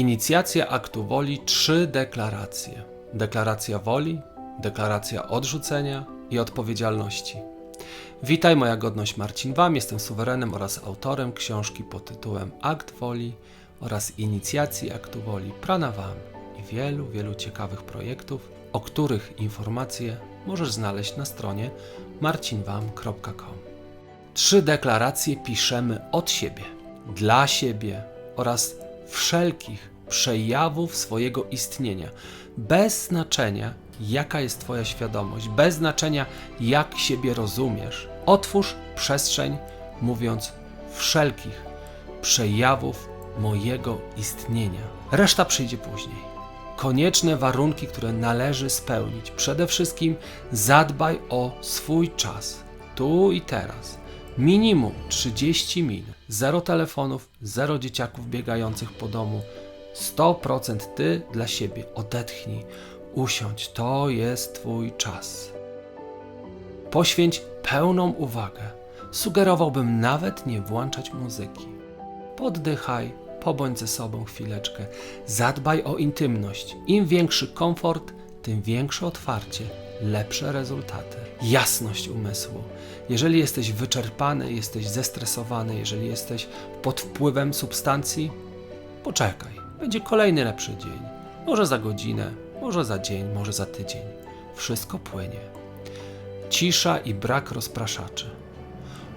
Inicjacja aktu woli trzy deklaracje: deklaracja woli, deklaracja odrzucenia i odpowiedzialności. Witaj, moja godność Marcin Wam. Jestem suwerenem oraz autorem książki pod tytułem Akt Woli oraz Inicjacji Aktu Woli Prana Wam i wielu, wielu ciekawych projektów, o których informacje możesz znaleźć na stronie marcinwam.com. Trzy deklaracje piszemy od siebie, dla siebie oraz wszelkich przejawów swojego istnienia, bez znaczenia, jaka jest Twoja świadomość, bez znaczenia, jak siebie rozumiesz. Otwórz przestrzeń, mówiąc wszelkich przejawów mojego istnienia. Reszta przyjdzie później. Konieczne warunki, które należy spełnić. Przede wszystkim zadbaj o swój czas, tu i teraz. Minimum 30 minut. Zero telefonów, zero dzieciaków biegających po domu. 100% ty dla siebie. Odetchnij, usiądź. To jest twój czas. Poświęć pełną uwagę. Sugerowałbym nawet nie włączać muzyki. Poddychaj, pobądź ze sobą chwileczkę. Zadbaj o intymność. Im większy komfort, tym większe otwarcie, lepsze rezultaty. Jasność umysłu. Jeżeli jesteś wyczerpany, jesteś zestresowany, jeżeli jesteś pod wpływem substancji, poczekaj. Będzie kolejny lepszy dzień. Może za godzinę, może za dzień, może za tydzień. Wszystko płynie. Cisza i brak rozpraszaczy.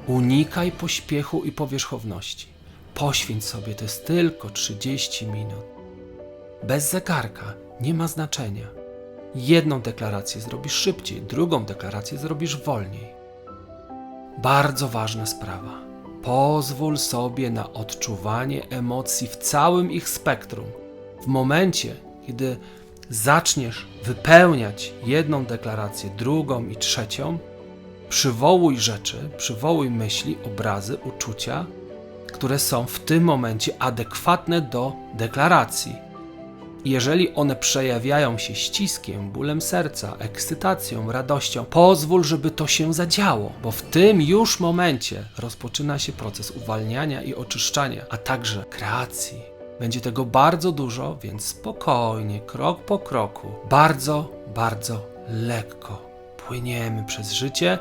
Unikaj pośpiechu i powierzchowności. Poświęć sobie, to jest tylko 30 minut. Bez zegarka nie ma znaczenia. Jedną deklarację zrobisz szybciej, drugą deklarację zrobisz wolniej. Bardzo ważna sprawa. Pozwól sobie na odczuwanie emocji w całym ich spektrum. W momencie, kiedy zaczniesz wypełniać jedną deklarację, drugą i trzecią, przywołuj rzeczy, przywołuj myśli, obrazy, uczucia, które są w tym momencie adekwatne do deklaracji. Jeżeli one przejawiają się ściskiem, bólem serca, ekscytacją, radością, pozwól, żeby to się zadziało, bo w tym już momencie rozpoczyna się proces uwalniania i oczyszczania, a także kreacji. Będzie tego bardzo dużo, więc spokojnie, krok po kroku, bardzo, bardzo lekko płyniemy przez życie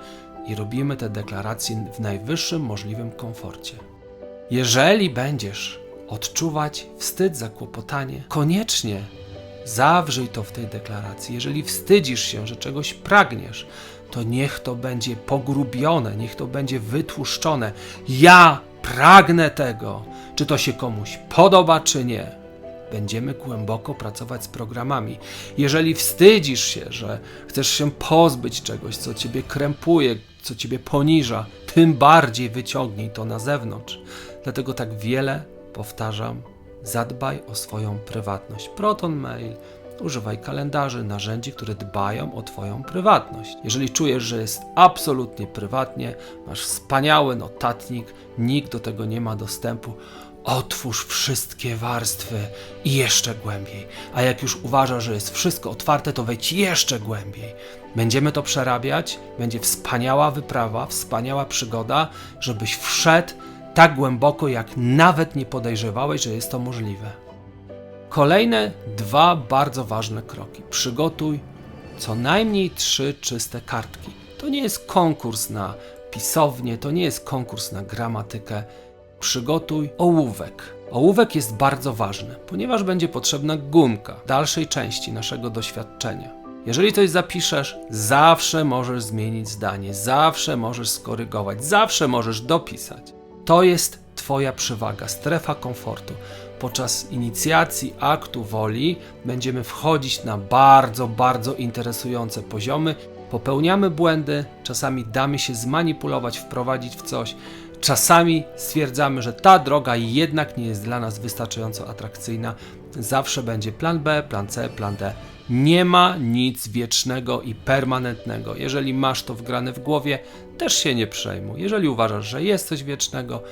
i robimy te deklaracje w najwyższym możliwym komforcie. Jeżeli będziesz odczuwać wstyd, zakłopotanie, koniecznie zawrzyj to w tej deklaracji. Jeżeli wstydzisz się, że czegoś pragniesz, to niech to będzie pogrubione, niech to będzie wytłuszczone. Ja pragnę tego, czy to się komuś podoba, czy nie. Będziemy głęboko pracować z programami. Jeżeli wstydzisz się, że chcesz się pozbyć czegoś, co ciebie krępuje, co ciebie poniża, tym bardziej wyciągnij to na zewnątrz. Dlatego tak wiele powtarzam, zadbaj o swoją prywatność. Proton Mail, używaj kalendarzy, narzędzi, które dbają o Twoją prywatność. Jeżeli czujesz, że jest absolutnie prywatnie, masz wspaniały notatnik, nikt do tego nie ma dostępu, otwórz wszystkie warstwy i jeszcze głębiej. A jak już uważasz, że jest wszystko otwarte, to wejdź jeszcze głębiej. Będziemy to przerabiać, będzie wspaniała wyprawa, wspaniała przygoda, żebyś wszedł tak głęboko, jak nawet nie podejrzewałeś, że jest to możliwe. Kolejne dwa bardzo ważne kroki. Przygotuj co najmniej trzy czyste kartki. To nie jest konkurs na pisownię, to nie jest konkurs na gramatykę. Przygotuj ołówek. Ołówek jest bardzo ważny, ponieważ będzie potrzebna gumka dalszej części naszego doświadczenia. Jeżeli coś zapiszesz, zawsze możesz zmienić zdanie, zawsze możesz skorygować, zawsze możesz dopisać. To jest Twoja przewaga, strefa komfortu. Podczas inicjacji aktu woli będziemy wchodzić na bardzo, bardzo interesujące poziomy. Popełniamy błędy, czasami damy się zmanipulować, wprowadzić w coś. Czasami stwierdzamy, że ta droga jednak nie jest dla nas wystarczająco atrakcyjna. Zawsze będzie plan B, plan C, plan D. Nie ma nic wiecznego i permanentnego. Jeżeli masz to wgrane w głowie, też się nie przejmuj. Jeżeli uważasz, że jest coś wiecznego,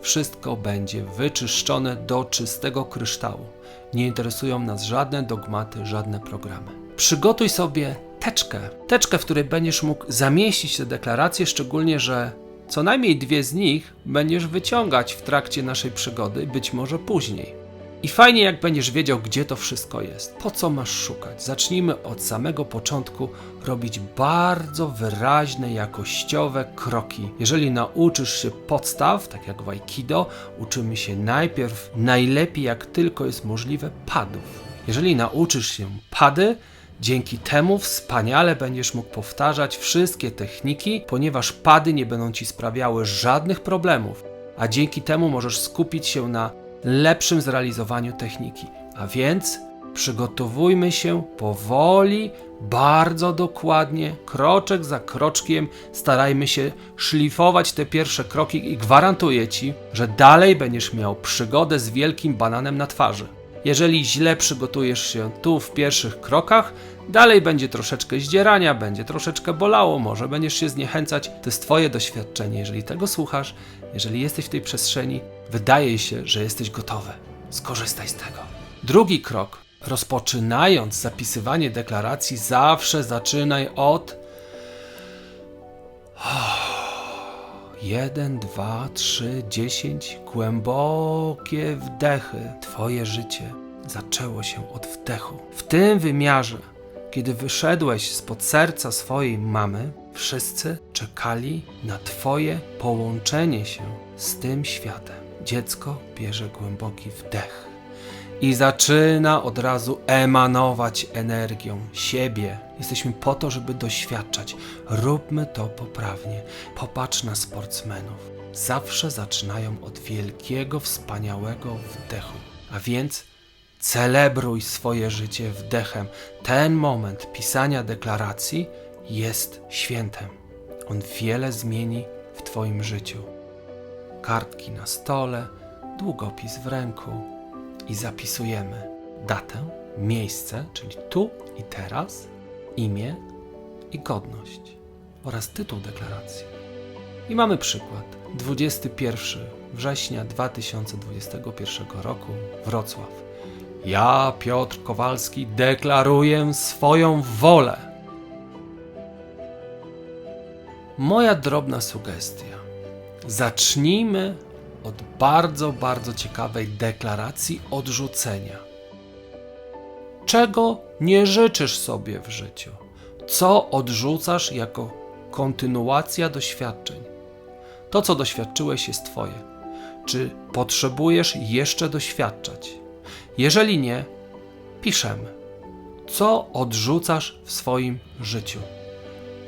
wszystko będzie wyczyszczone do czystego kryształu. Nie interesują nas żadne dogmaty, żadne programy. Przygotuj sobie teczkę, teczkę, w której będziesz mógł zamieścić te deklaracje, szczególnie, że co najmniej dwie z nich będziesz wyciągać w trakcie naszej przygody, być może później. I fajnie, jak będziesz wiedział, gdzie to wszystko jest. Po co masz szukać? Zacznijmy od samego początku robić bardzo wyraźne, jakościowe kroki. Jeżeli nauczysz się podstaw, tak jak w Aikido, uczymy się najpierw, najlepiej jak tylko jest możliwe, padów. Jeżeli nauczysz się pady, Dzięki temu wspaniale będziesz mógł powtarzać wszystkie techniki, ponieważ pady nie będą ci sprawiały żadnych problemów, a dzięki temu możesz skupić się na lepszym zrealizowaniu techniki. A więc przygotowujmy się powoli, bardzo dokładnie, kroczek za kroczkiem, starajmy się szlifować te pierwsze kroki i gwarantuję ci, że dalej będziesz miał przygodę z wielkim bananem na twarzy. Jeżeli źle przygotujesz się tu w pierwszych krokach, dalej będzie troszeczkę zdzierania, będzie troszeczkę bolało, może będziesz się zniechęcać. To jest Twoje doświadczenie. Jeżeli tego słuchasz, jeżeli jesteś w tej przestrzeni, wydaje się, że jesteś gotowy. Skorzystaj z tego. Drugi krok. Rozpoczynając zapisywanie deklaracji, zawsze zaczynaj od Jeden, dwa, trzy, dziesięć. Głębokie wdechy. Twoje życie zaczęło się od wdechu. W tym wymiarze, kiedy wyszedłeś spod serca swojej mamy, wszyscy czekali na Twoje połączenie się z tym światem. Dziecko bierze głęboki wdech i zaczyna od razu emanować energią siebie. Jesteśmy po to, żeby doświadczać. Róbmy to poprawnie. Popatrz na sportsmenów. Zawsze zaczynają od wielkiego, wspaniałego wdechu. A więc celebruj swoje życie wdechem. Ten moment pisania deklaracji jest świętem. On wiele zmieni w Twoim życiu. Kartki na stole, długopis w ręku i zapisujemy datę, miejsce, czyli tu i teraz, imię i godność oraz tytuł deklaracji. I mamy przykład. 21 września 2021 roku Wrocław. Ja, Piotr Kowalski, deklaruję swoją wolę. Moja drobna sugestia. Zacznijmy od bardzo, bardzo ciekawej deklaracji odrzucenia. Czego nie życzysz sobie w życiu? Co odrzucasz jako kontynuacja doświadczeń? To, co doświadczyłeś, jest Twoje. Czy potrzebujesz jeszcze doświadczać? Jeżeli nie, piszemy. Co odrzucasz w swoim życiu?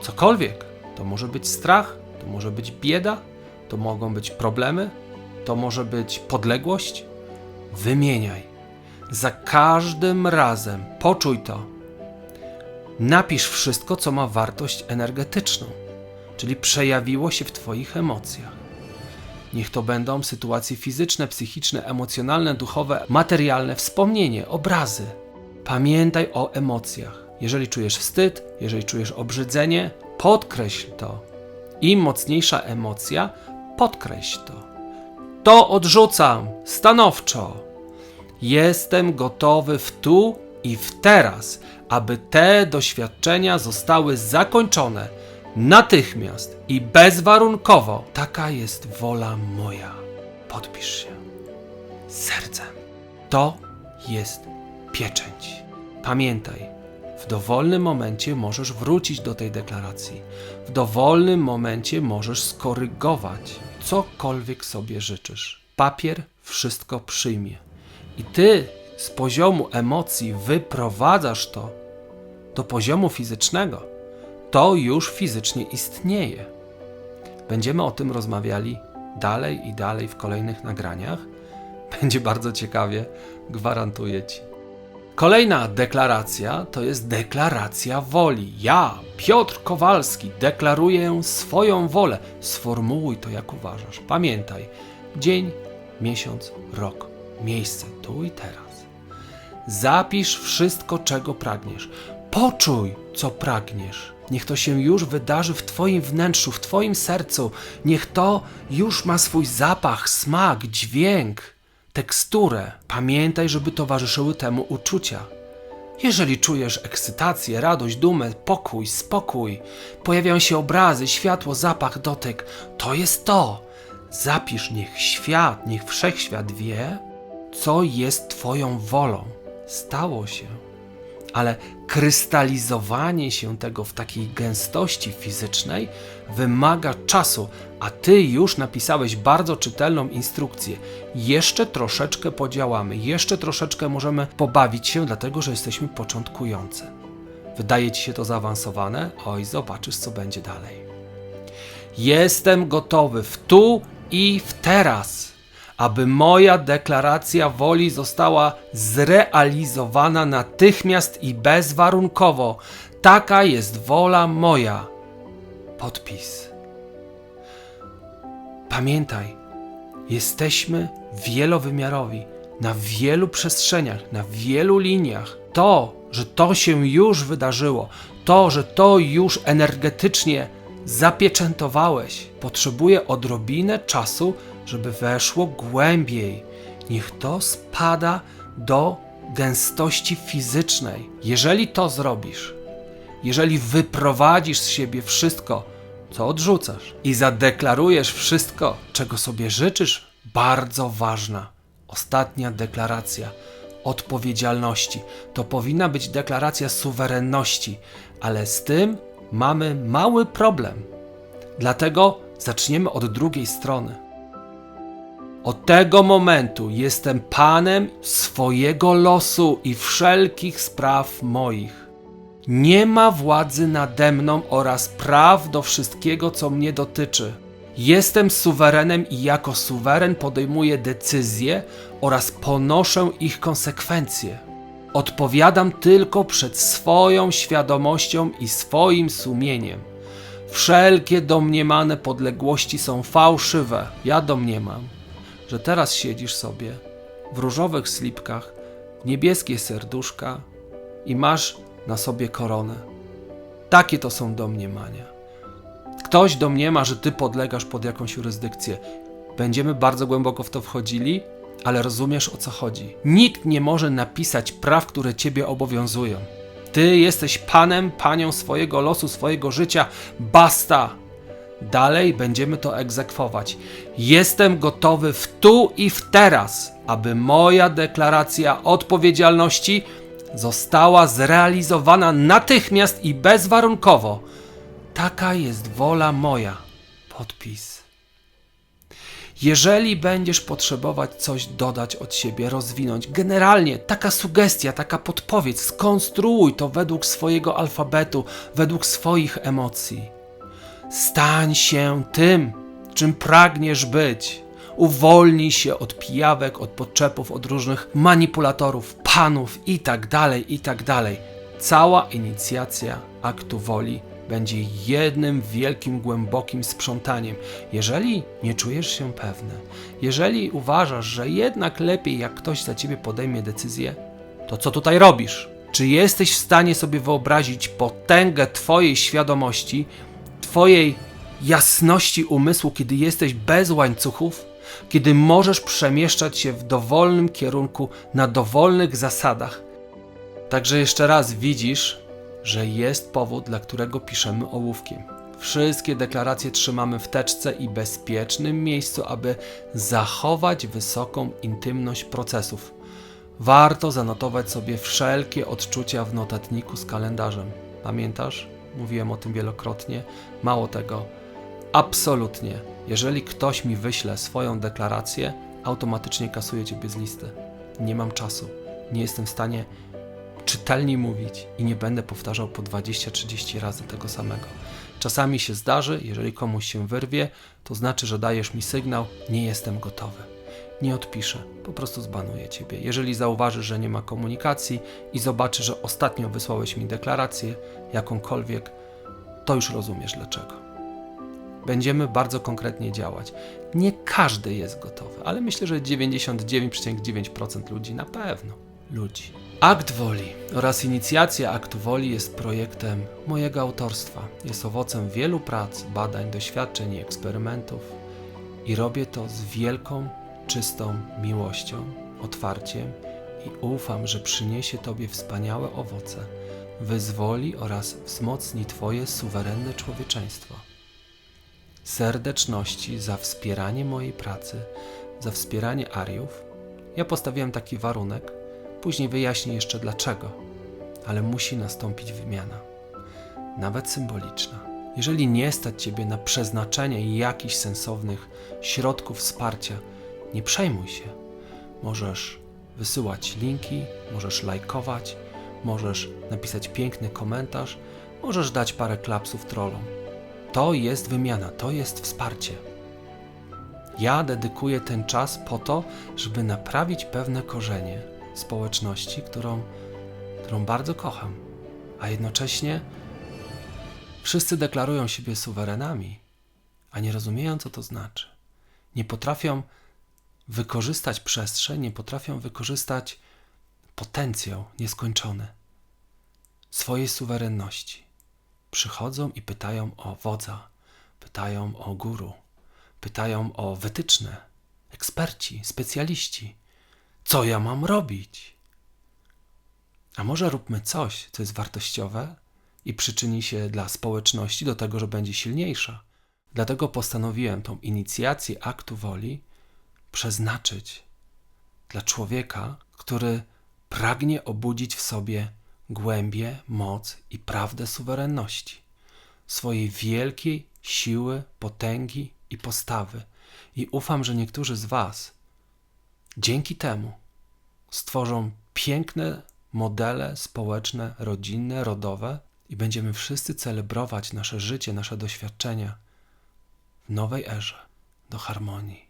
Cokolwiek. To może być strach, to może być bieda, to mogą być problemy, to może być podległość. Wymieniaj. Za każdym razem poczuj to. Napisz wszystko, co ma wartość energetyczną, czyli przejawiło się w Twoich emocjach. Niech to będą sytuacje fizyczne, psychiczne, emocjonalne, duchowe, materialne, wspomnienie, obrazy. Pamiętaj o emocjach. Jeżeli czujesz wstyd, jeżeli czujesz obrzydzenie, podkreśl to. Im mocniejsza emocja, podkreśl to. To odrzucam stanowczo. Jestem gotowy w tu i w teraz, aby te doświadczenia zostały zakończone natychmiast i bezwarunkowo. Taka jest wola moja. Podpisz się sercem. To jest pieczęć. Pamiętaj, w dowolnym momencie możesz wrócić do tej deklaracji. W dowolnym momencie możesz skorygować cokolwiek sobie życzysz. Papier wszystko przyjmie. I ty z poziomu emocji wyprowadzasz to do poziomu fizycznego. To już fizycznie istnieje. Będziemy o tym rozmawiali dalej i dalej w kolejnych nagraniach. Będzie bardzo ciekawie, gwarantuję ci. Kolejna deklaracja to jest deklaracja woli. Ja, Piotr Kowalski, deklaruję swoją wolę. Sformułuj to jak uważasz. Pamiętaj, dzień, miesiąc, rok, miejsce, tu i teraz. Zapisz wszystko, czego pragniesz. Poczuj, co pragniesz. Niech to się już wydarzy w Twoim wnętrzu, w Twoim sercu. Niech to już ma swój zapach, smak, dźwięk teksturę. Pamiętaj, żeby towarzyszyły temu uczucia. Jeżeli czujesz ekscytację, radość, dumę, pokój, spokój, pojawiają się obrazy, światło, zapach, dotyk, to jest to. Zapisz, niech świat, niech wszechświat wie, co jest Twoją wolą. Stało się. Ale krystalizowanie się tego w takiej gęstości fizycznej wymaga czasu, a Ty już napisałeś bardzo czytelną instrukcję. Jeszcze troszeczkę podziałamy, jeszcze troszeczkę możemy pobawić się, dlatego że jesteśmy początkujący. Wydaje Ci się to zaawansowane? Oj, zobaczysz, co będzie dalej. Jestem gotowy w tu i w teraz, aby moja deklaracja woli została zrealizowana natychmiast i bezwarunkowo. Taka jest wola moja. Podpis. Pamiętaj, jesteśmy wielowymiarowi, na wielu przestrzeniach, na wielu liniach. To, że to się już wydarzyło, to, że to już energetycznie zapieczętowałeś, potrzebuje odrobinę czasu, żeby weszło głębiej. Niech to spada do gęstości fizycznej. Jeżeli to zrobisz, jeżeli wyprowadzisz z siebie wszystko, co odrzucasz i zadeklarujesz wszystko, czego sobie życzysz, bardzo ważna, ostatnia deklaracja odpowiedzialności. To powinna być deklaracja suwerenności, ale z tym mamy mały problem. Dlatego zaczniemy od drugiej strony. Od tego momentu jestem panem swojego losu i wszelkich spraw moich. Nie ma władzy nade mną oraz praw do wszystkiego, co mnie dotyczy. Jestem suwerenem i jako suweren podejmuję decyzje oraz ponoszę ich konsekwencje. Odpowiadam tylko przed swoją świadomością i swoim sumieniem. Wszelkie domniemane podległości są fałszywe. Ja domniemam, że teraz siedzisz sobie w różowych slipkach, niebieskie serduszka i masz na sobie koronę. Takie to są domniemania. Ktoś domniema, że ty podlegasz pod jakąś jurysdykcję. Będziemy bardzo głęboko w to wchodzili, ale rozumiesz o co chodzi. Nikt nie może napisać praw, które ciebie obowiązują. Ty jesteś panem, panią swojego losu, swojego życia. Basta! Dalej będziemy to egzekwować. Jestem gotowy w tu i w teraz, aby moja deklaracja odpowiedzialności została zrealizowana natychmiast i bezwarunkowo. Taka jest wola moja. Podpis. Jeżeli będziesz potrzebować coś dodać od siebie, rozwinąć, generalnie taka sugestia, taka podpowiedź, skonstruuj to według swojego alfabetu, według swoich emocji. Stań się tym, czym pragniesz być. Uwolnij się od pijawek, od podczepów, od różnych manipulatorów, panów i tak dalej, i tak. Cała inicjacja aktu woli będzie jednym wielkim, głębokim sprzątaniem. Jeżeli nie czujesz się pewny, jeżeli uważasz, że jednak lepiej, jak ktoś za ciebie podejmie decyzję, to co tutaj robisz? Czy jesteś w stanie sobie wyobrazić potęgę Twojej świadomości, Twojej jasności umysłu, kiedy jesteś bez łańcuchów, kiedy możesz przemieszczać się w dowolnym kierunku, na dowolnych zasadach? Także jeszcze raz widzisz, że jest powód, dla którego piszemy ołówkiem. Wszystkie deklaracje trzymamy w teczce i bezpiecznym miejscu, aby zachować wysoką intymność procesów. Warto zanotować sobie wszelkie odczucia w notatniku z kalendarzem. Pamiętasz? Mówiłem o tym wielokrotnie. Mało tego, absolutnie, jeżeli ktoś mi wyśle swoją deklarację, automatycznie kasuję ciebie z listy. Nie mam czasu. Nie jestem w stanie czytelniej mówić i nie będę powtarzał po 20-30 razy tego samego. Czasami się zdarzy, jeżeli komuś się wyrwie, to znaczy, że dajesz mi sygnał, nie jestem gotowy. Nie odpiszę, po prostu zbanuję ciebie. Jeżeli zauważysz, że nie ma komunikacji i zobaczysz, że ostatnio wysłałeś mi deklarację, jakąkolwiek, to już rozumiesz dlaczego. Będziemy bardzo konkretnie działać. Nie każdy jest gotowy, ale myślę, że 99,9% ludzi na pewno. Ludzi. Akt Woli oraz inicjacja Aktu Woli jest projektem mojego autorstwa. Jest owocem wielu prac, badań, doświadczeń i eksperymentów i robię to z wielką, czystą miłością, otwarciem i ufam, że przyniesie Tobie wspaniałe owoce, wyzwoli oraz wzmocni Twoje suwerenne człowieczeństwo. Serdeczności za wspieranie mojej pracy, za wspieranie Ariów Ja postawiłem taki warunek, później wyjaśnię jeszcze dlaczego, ale musi nastąpić wymiana, nawet symboliczna. Jeżeli nie stać Ciebie na przeznaczenie jakichś sensownych środków wsparcia, nie przejmuj się. Możesz wysyłać linki, możesz lajkować, możesz napisać piękny komentarz, możesz dać parę klapsów trollom. To jest wymiana, to jest wsparcie. Ja dedykuję ten czas po to, żeby naprawić pewne korzenie społeczności, którą, którą bardzo kocham, a jednocześnie wszyscy deklarują siebie suwerenami, a nie rozumieją, co to znaczy. Nie potrafią wykorzystać przestrzeń, nie potrafią wykorzystać potencjał nieskończony swojej suwerenności. Przychodzą i pytają o wodza, pytają o guru, pytają o wytyczne, eksperci, specjaliści. Co ja mam robić? A może róbmy coś, co jest wartościowe i przyczyni się dla społeczności do tego, że będzie silniejsza. Dlatego postanowiłem tą inicjację aktu woli przeznaczyć dla człowieka, który pragnie obudzić w sobie głębię, moc i prawdę suwerenności, swojej wielkiej siły, potęgi i postawy. I ufam, że niektórzy z Was dzięki temu stworzą piękne modele społeczne, rodzinne, rodowe i będziemy wszyscy celebrować nasze życie, nasze doświadczenia w nowej erze do harmonii.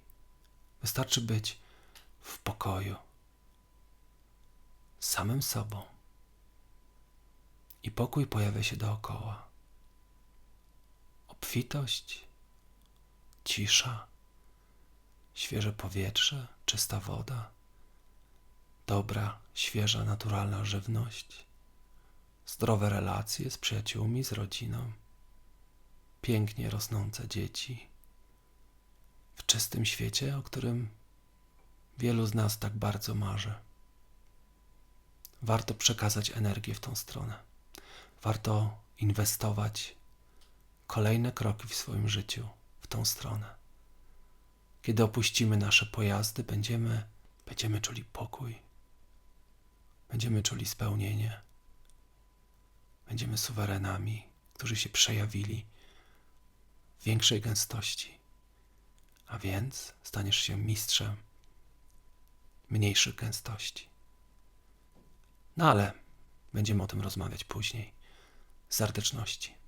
Wystarczy być w pokoju samym sobą i pokój pojawia się dookoła. Obfitość, cisza, świeże powietrze, czysta woda, dobra, świeża, naturalna żywność, zdrowe relacje z przyjaciółmi, z rodziną, pięknie rosnące dzieci w czystym świecie, o którym wielu z nas tak bardzo marzy. Warto przekazać energię w tą stronę. Warto inwestować kolejne kroki w swoim życiu w tą stronę. Kiedy opuścimy nasze pojazdy, będziemy, będziemy czuli pokój, będziemy czuli spełnienie, będziemy suwerenami, którzy się przejawili w większej gęstości, a więc staniesz się mistrzem mniejszych gęstości. No ale będziemy o tym rozmawiać później. Serdeczności.